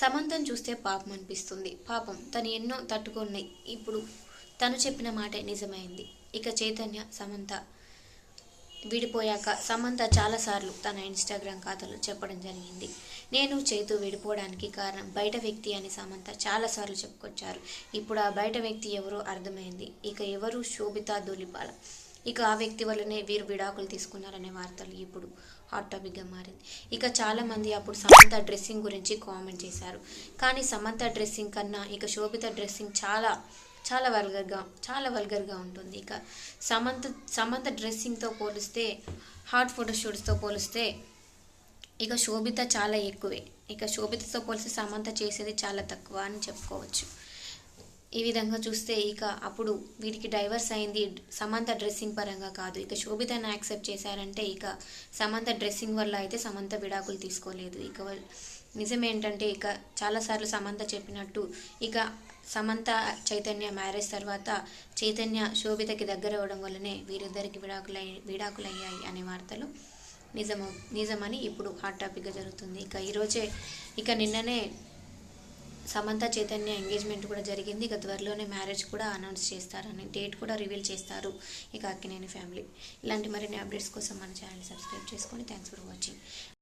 సమంతం చూస్తే పాపం అనిపిస్తుంది. పాపం తను ఎన్నో తట్టుకున్నాయి. ఇప్పుడు తను చెప్పిన మాటే నిజమైంది. ఇక చైతన్య సమంత విడిపోయాక సమంత చాలాసార్లు తన ఇన్స్టాగ్రామ్ ఖాతాలో చెప్పడం జరిగింది. నేను చేతు విడిపోవడానికి కారణం బయట వ్యక్తి అని సమంత చాలాసార్లు చెప్పుకొచ్చారు. ఇప్పుడు ఆ బయట వ్యక్తి ఎవరో అర్థమైంది. ఇక ఎవరు శోభిత దొలిపాల? ఇక ఆ వ్యక్తి వల్లనే వీరు విడాకులు తీసుకున్నారనే వార్తలు ఇప్పుడు హాట్ టాపిక్గా మారింది. ఇక చాలామంది అప్పుడు సమంత డ్రెస్సింగ్ గురించి కామెంట్ చేశారు. కానీ సమంత డ్రెస్సింగ్ కన్నా ఇక శోభిత డ్రెస్సింగ్ చాలా చాలా వల్గర్గా చాలా వల్గర్గా ఉంటుంది. ఇక సమంత సమంత డ్రెస్సింగ్తో పోలిస్తే హాట్ ఫోటోషూట్స్తో పోలిస్తే ఇక శోభిత చాలా ఎక్కువే. ఇక శోభితతో పోలిస్తే సమంత చేసేది చాలా తక్కువ అని చెప్పుకోవచ్చు. ఈ విధంగా చూస్తే ఇక అప్పుడు వీటికి డైవర్స్ అయింది. సమంత డ్రెస్సింగ్ పరంగా కాదు. ఇక శోభితను యాక్సెప్ట్ చేశారంటే ఇక సమంత డ్రెస్సింగ్ వల్ల అయితే సమంత విడాకులు తీసుకోలేదు. ఇక నిజమేంటంటే నిజం ఏంటంటే ఇక చాలాసార్లు సమంత చెప్పినట్టు ఇక సమంత చైతన్య మ్యారేజ్ తర్వాత చైతన్య శోభితకి దగ్గర అవ్వడం వల్లనే వీరిద్దరికి విడాకులు విడాకులు అయ్యాయి అనే వార్తలు నిజము నిజమని ఇప్పుడు హాట్ టాపిక్గా జరుగుతుంది. ఇక ఈరోజే ఇక నిన్ననే సమంత చైతన్య ఎంగేజ్మెంట్ కూడా జరిగింది. ఇక త్వరలోనే మ్యారేజ్ కూడా అనౌన్స్ చేస్తారని డేట్ కూడా రివీల్ చేస్తారు ఇక అక్కినేని ఫ్యామిలీ. ఇలాంటి మరిన్ని అప్డేట్స్ కోసం మన ఛానల్ సబ్స్క్రైబ్ చేసుకోండి థ్యాంక్స్ ఫర్ వాచింగ్.